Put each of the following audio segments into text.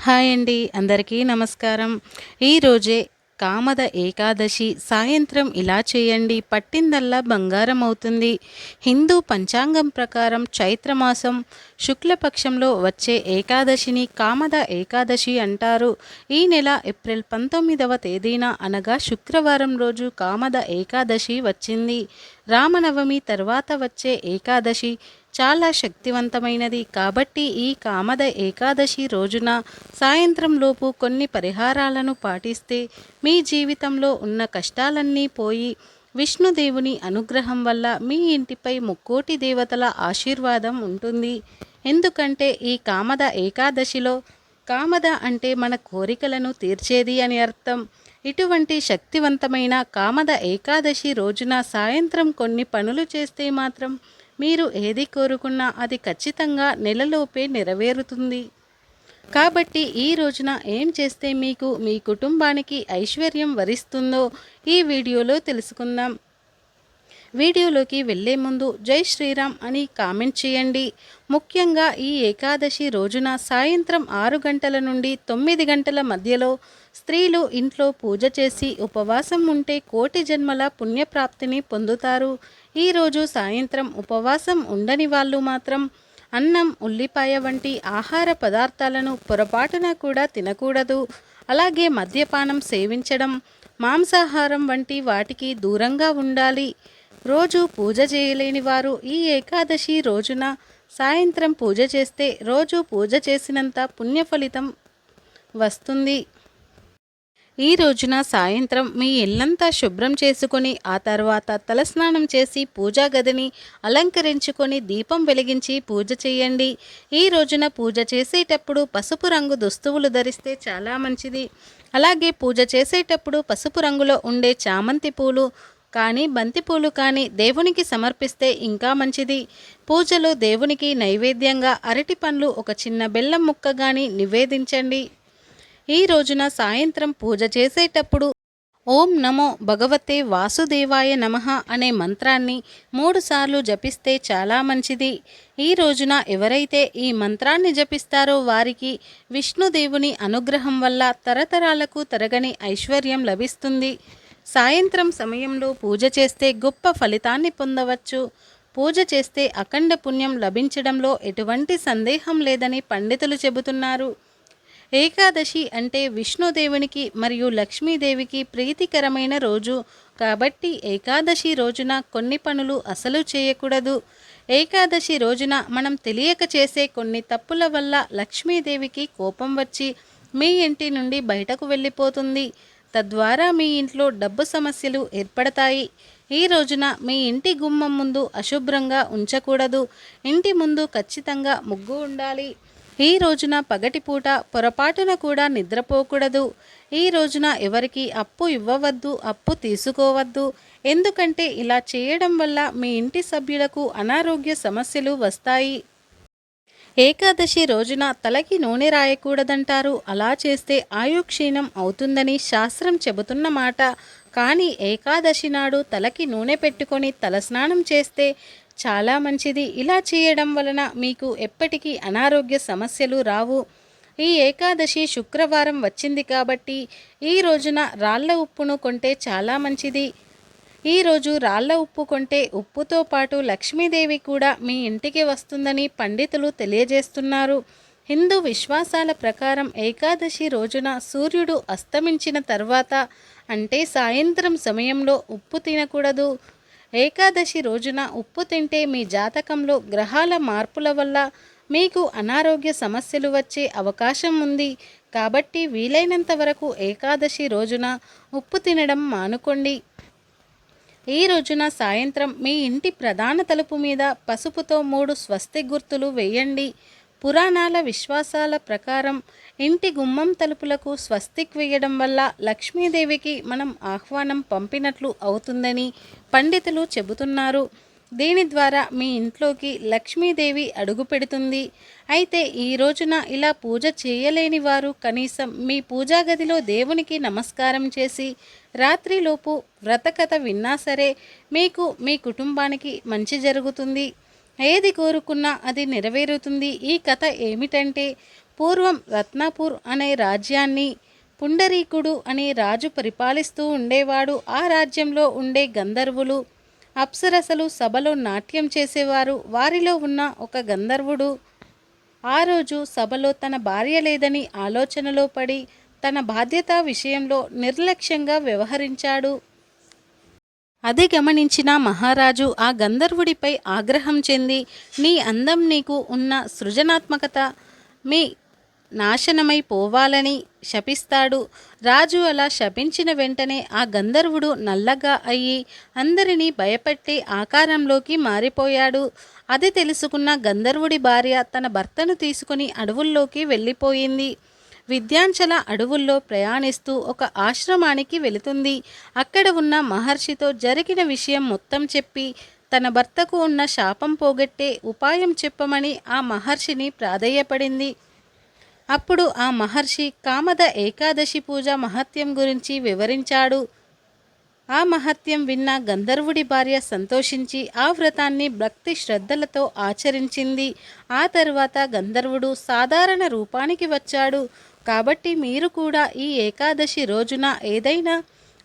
Hi అండి అందరికీ నమస్కారం. ఈరోజే కామద ఏకాదశి సాయంత్రం ఇలా చేయండి పట్టిందల్లా బంగారం అవుతుంది. హిందూ పంచాంగం ప్రకారం చైత్రమాసం శుక్లపక్షంలో వచ్చే ఏకాదశిని కామద ఏకాదశి అంటారు. ఈ నెల ఏప్రిల్ పంతొమ్మిదవ తేదీన అనగా శుక్రవారం రోజు కామద ఏకాదశి వచ్చింది. రామనవమి తర్వాత వచ్చే ఏకాదశి చాలా శక్తివంతమైనది. కాబట్టి ఈ కామద ఏకాదశి రోజున సాయంత్రం లోపు కొన్ని పరిహారాలను పాటిస్తే మీ జీవితంలో ఉన్న కష్టాలన్నీ పోయి విష్ణుదేవుని అనుగ్రహం వల్ల మీ ఇంటిపై ముక్కోటి దేవతల ఆశీర్వాదం ఉంటుంది. ఎందుకంటే ఈ కామద ఏకాదశిలో కామద అంటే మన కోరికలను తీర్చేది అని అర్థం. ఇటువంటి శక్తివంతమైన కామద ఏకాదశి రోజున సాయంత్రం కొన్ని పనులు చేస్తే మాత్రం మీరు ఏది కోరుకున్నా అది ఖచ్చితంగా నెలలోపే నెరవేరుతుంది. కాబట్టి ఈ రోజున ఏం చేస్తే మీకు మీ కుటుంబానికి ఐశ్వర్యం వరిస్తుందో ఈ వీడియోలో తెలుసుకుందాం. వీడియోలోకి వెళ్ళే ముందు జై శ్రీరామ్ అని కామెంట్ చేయండి. ముఖ్యంగా ఈ ఏకాదశి రోజున సాయంత్రం ఆరు గంటల నుండి తొమ్మిది గంటల మధ్యలో స్త్రీలు ఇంట్లో పూజ చేసి ఉపవాసం ఉంటే కోటి జన్మల పుణ్యప్రాప్తిని పొందుతారు. ఈరోజు సాయంత్రం ఉపవాసం ఉండని వాళ్ళు మాత్రం అన్నం ఉల్లిపాయ వంటి ఆహార పదార్థాలను పొరపాటున కూడా తినకూడదు. అలాగే మద్యపానం సేవించడం మాంసాహారం వంటి వాటికి దూరంగా ఉండాలి. రోజు పూజ చేయలేని వారు ఈ ఏకాదశి రోజున సాయంత్రం పూజ చేస్తే రోజు పూజ చేసినంత పుణ్య ఫలితం వస్తుంది. ఈ రోజున సాయంత్రం మీ ఇల్లంతా శుభ్రం చేసుకొని ఆ తర్వాత తలస్నానం చేసి పూజా గదిని అలంకరించుకొని దీపం వెలిగించి పూజ చేయండి. ఈ రోజున పూజ చేసేటప్పుడు పసుపు రంగు దుస్తువులు ధరిస్తే చాలా మంచిది. అలాగే పూజ చేసేటప్పుడు పసుపు రంగులో ఉండే చామంతి పూలు కానీ బంతిపూలు కానీ దేవునికి సమర్పిస్తే ఇంకా మంచిది. పూజలో దేవునికి నైవేద్యంగా అరటి పండ్లు ఒక చిన్న బెల్లం ముక్క కానీ నివేదించండి. ఈ రోజున సాయంత్రం పూజ చేసేటప్పుడు ఓం నమో భగవతే వాసుదేవాయ నమః అనే మంత్రాన్ని మూడుసార్లు జపిస్తే చాలా మంచిది. ఈ రోజున ఎవరైతే ఈ మంత్రాన్ని జపిస్తారో వారికి విష్ణుదేవుని అనుగ్రహం వల్ల తరతరాలకు తరగని ఐశ్వర్యం లభిస్తుంది. సాయంత్రం సమయంలో పూజ చేస్తే గొప్ప ఫలితాన్ని పొందవచ్చు. పూజ చేస్తే అఖండ పుణ్యం లభించడంలో ఎటువంటి సందేహం లేదని పండితులు చెబుతున్నారు. ఏకాదశి అంటే విష్ణుదేవునికి మరియు లక్ష్మీదేవికి ప్రీతికరమైన రోజు. కాబట్టి ఏకాదశి రోజున కొన్ని పనులు అసలు చేయకూడదు. ఏకాదశి రోజున మనం తెలియక చేసే కొన్ని తప్పుల వల్ల లక్ష్మీదేవికి కోపం వచ్చి మీ ఇంటి నుండి బయటకు వెళ్ళిపోతుంది. తద్వారా మీ ఇంట్లో డబ్బు సమస్యలు ఏర్పడతాయి. ఈ రోజున మీ ఇంటి గుమ్మం ముందు అశుభ్రంగా ఉంచకూడదు. ఇంటి ముందు ఖచ్చితంగా ముగ్గు ఉండాలి. ఈ రోజున పగటిపూట పొరపాటున కూడా నిద్రపోకూడదు. ఈ రోజున ఎవరికి అప్పు ఇవ్వవద్దు అప్పు తీసుకోవద్దు. ఎందుకంటే ఇలా చేయడం వల్ల మీ ఇంటి సభ్యులకు అనారోగ్య సమస్యలు వస్తాయి. ఏకాదశి రోజున తలకి నూనె రాయకూడదంటారు. అలా చేస్తే ఆయుక్షీణం అవుతుందని శాస్త్రం చెబుతున్న మాట. కానీ ఏకాదశి నాడు తలకి నూనె పెట్టుకొని తలస్నానం చేస్తే చాలా మంచిది. ఇలా చేయడం వలన మీకు ఎప్పటికీ అనారోగ్య సమస్యలు రావు. ఈ ఏకాదశి శుక్రవారం వచ్చింది కాబట్టి ఈ రోజున రాళ్ళ ఉప్పును కొంటే చాలా మంచిది. ఈరోజు రాళ్ళ ఉప్పు కొంటే ఉప్పుతో పాటు లక్ష్మీదేవి కూడా మీ ఇంటికి వస్తుందని పండితులు తెలియజేస్తున్నారు. హిందూ విశ్వాసాల ప్రకారం ఏకాదశి రోజున సూర్యుడు అస్తమించిన తర్వాత అంటే సాయంత్రం సమయంలో ఉప్పు తినకూడదు. ఏకాదశి రోజున ఉప్పు తింటే మీ జాతకంలో గ్రహాల మార్పుల వల్ల మీకు అనారోగ్య సమస్యలు వచ్చే అవకాశం ఉంది. కాబట్టి వీలైనంత వరకు ఏకాదశి రోజున ఉప్పు తినడం మానుకోండి. ఈ రోజున సాయంత్రం మీ ఇంటి ప్రధాన తలుపు మీద పసుపుతో మూడు స్వస్తి గుర్తులు వేయండి. పురాణాల విశ్వాసాల ప్రకారం ఇంటి గుమ్మం తలుపులకు స్వస్తిక్ వేయడం వల్ల లక్ష్మీదేవికి మనం ఆహ్వానం పంపినట్లు అవుతుందని పండితులు చెబుతున్నారు. దీని ద్వారా మీ ఇంట్లోకి లక్ష్మీదేవి అడుగు పెడుతుంది. అయితే ఈ రోజున ఇలా పూజ చేయలేని వారు కనీసం మీ పూజా గదిలో దేవునికి నమస్కారం చేసి రాత్రిలోపు వ్రతకథ విన్నా సరే మీకు మీ కుటుంబానికి మంచి జరుగుతుంది. ఏది కోరుకున్నా అది నెరవేరుతుంది. ఈ కథ ఏమిటంటే పూర్వం రత్నాపూర్ అనే రాజ్యాన్ని పుండరీకుడు అనే రాజు పరిపాలిస్తూ ఉండేవాడు. ఆ రాజ్యంలో ఉండే గంధర్వులు అప్సరసలు సభలో నాట్యం చేసేవారు. వారిలో ఉన్న ఒక గంధర్వుడు ఆ రోజు సభలో తన భార్య లేదని ఆలోచనలో పడి తన బాధ్యత విషయంలో నిర్లక్ష్యంగా వ్యవహరించాడు. అది గమనించిన మహారాజు ఆ గంధర్వుడిపై ఆగ్రహం చెంది నీ అందం నీకు ఉన్న సృజనాత్మకత మీ నాశనమై పోవాలని శపిస్తాడు. రాజు అలా శపించిన వెంటనే ఆ గంధర్వుడు నల్లగా అయ్యి అందరినీ భయపెట్టే ఆకారంలోకి మారిపోయాడు. అది తెలుసుకున్న గంధర్వుడి భార్య తన భర్తను తీసుకుని అడవుల్లోకి వెళ్ళిపోయింది. విద్యాంచల అడవుల్లో ప్రయాణిస్తూ ఒక ఆశ్రమానికి వెళుతుంది. అక్కడ ఉన్న మహర్షితో జరిగిన విషయం మొత్తం చెప్పి తన భర్తకు ఉన్న శాపం పోగొట్టే ఉపాయం చెప్పమని ఆ మహర్షిని ప్రాధేయపడింది. అప్పుడు ఆ మహర్షి కామద ఏకాదశి పూజ మహత్యం గురించి వివరించాడు. ఆ మహత్యం విన్న గంధర్వుడి భార్య సంతోషించి ఆ వ్రతాన్ని భక్తి శ్రద్ధలతో ఆచరించింది. ఆ తర్వాత గంధర్వుడు సాధారణ రూపానికి వచ్చాడు. కాబట్టి మీరు కూడా ఈ ఏకాదశి రోజున ఏదైనా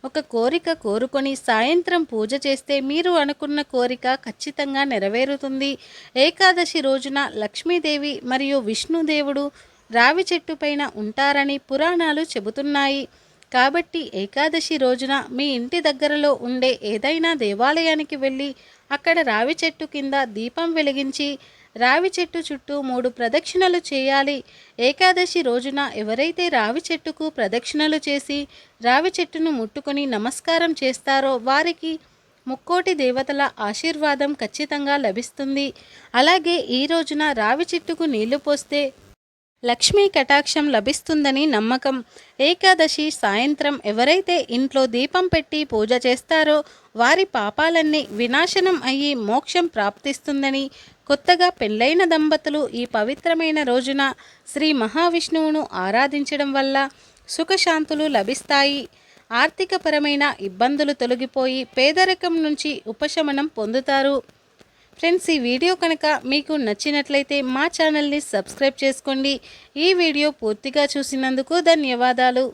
ఒక కోరిక కోరుకొని సాయంత్రం పూజ చేస్తే మీరు అనుకున్న కోరిక ఖచ్చితంగా నెరవేరుతుంది. ఏకాదశి రోజున లక్ష్మీదేవి మరియు విష్ణుదేవుడు రావి చెట్టుపైన ఉంటారని పురాణాలు చెబుతున్నాయి. కాబట్టి ఏకాదశి రోజున మీ ఇంటి దగ్గరలో ఉండే ఏదైనా దేవాలయానికి వెళ్ళి అక్కడ రావి చెట్టు కింద దీపం వెలిగించి రావి చెట్టు చుట్టూ మూడు ప్రదక్షిణలు చేయాలి. ఏకాదశి రోజున ఎవరైతే రావి చెట్టుకు ప్రదక్షిణలు చేసి రావి చెట్టును ముట్టుకొని నమస్కారం చేస్తారో వారికి ముక్కోటి దేవతల ఆశీర్వాదం ఖచ్చితంగా లభిస్తుంది. అలాగే ఈ రోజున రావి చెట్టుకు నీళ్ళు పోస్తే లక్ష్మీ కటాక్షం లభిస్తుందని నమ్మకం. ఏకాదశి సాయంత్రం ఎవరైతే ఇంట్లో దీపం పెట్టి పూజ చేస్తారో వారి పాపాలన్నీ వినాశనం అయ్యి మోక్షం ప్రాప్తిస్తుందని కొత్తగా పెళ్ళైన దంపతులు ఈ పవిత్రమైన రోజున శ్రీ మహావిష్ణువును ఆరాధించడం వల్ల సుఖశాంతులు లభిస్తాయి. ఆర్థికపరమైన ఇబ్బందులు తొలగిపోయి పేదరికం నుంచి ఉపశమనం పొందుతారు. ఫ్రెండ్స్ ఈ వీడియో కనుక మీకు నచ్చినట్లయితే మా ఛానల్ని సబ్స్క్రైబ్ చేసుకోండి. ఈ వీడియో పూర్తిగా చూసినందుకు ధన్యవాదాలు.